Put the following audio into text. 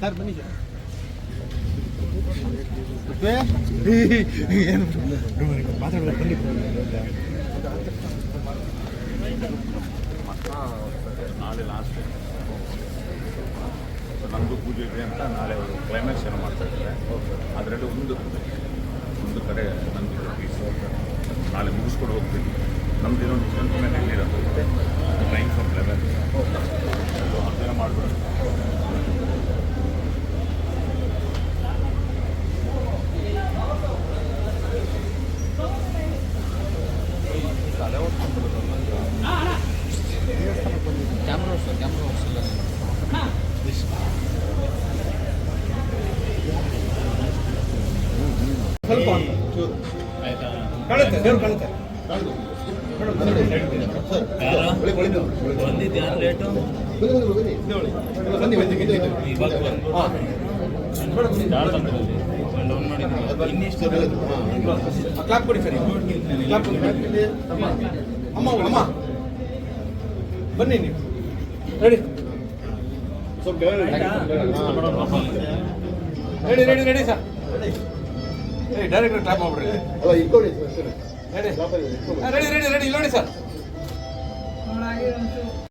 Sir ಬನ್ನಿ sir. ಏನು ಮಾತಾಡೋದು ಬನ್ನಿ ನಾಳೆ ಲಾಸ್ಟ್ ನಮ್ಮದು ಪೂಜೆ ಇದೆ ಅಂತ ನಾಳೆ ಅವರು ಕ್ಲೈಮ್ಯಾಕ್ಸ್ ಏನೋ ಮಾಡ್ತಾ ಇದ್ದಾರೆ. ಅದರಲ್ಲಿ ಒಂದು ಒಂದು ಕಡೆ ನಂದು ಪೀಸ್ ನಾಳೆ ಮುಗಿಸ್ಕೊಂಡು ಹೋಗ್ತೀವಿ. ನಮ್ದು ಇನ್ನೊಂದು ಮೇಲೆ ಎಲ್ಲಿರೋದು ಸ್ವಲ್ಪ ಅಮ್ಮ ಅಮ್ಮ ಬನ್ನಿ ನೀವು ರೆಡಿ ಸ್ವಲ್ಪ ರೆಡಿ ರೆಡಿ ರೆಡಿ ಸರ್. ಏ ಡೈರೆಕ್ಟ್ ಕ್ಲಾಪ್ ಮಾಡ್ಬಿಡ್ರಿ. ರೆಡಿ ರೆಡಿ ರೆಡಿ ರೆಡಿ ಇಲ್ಲ ನೋಡಿ ಸರ್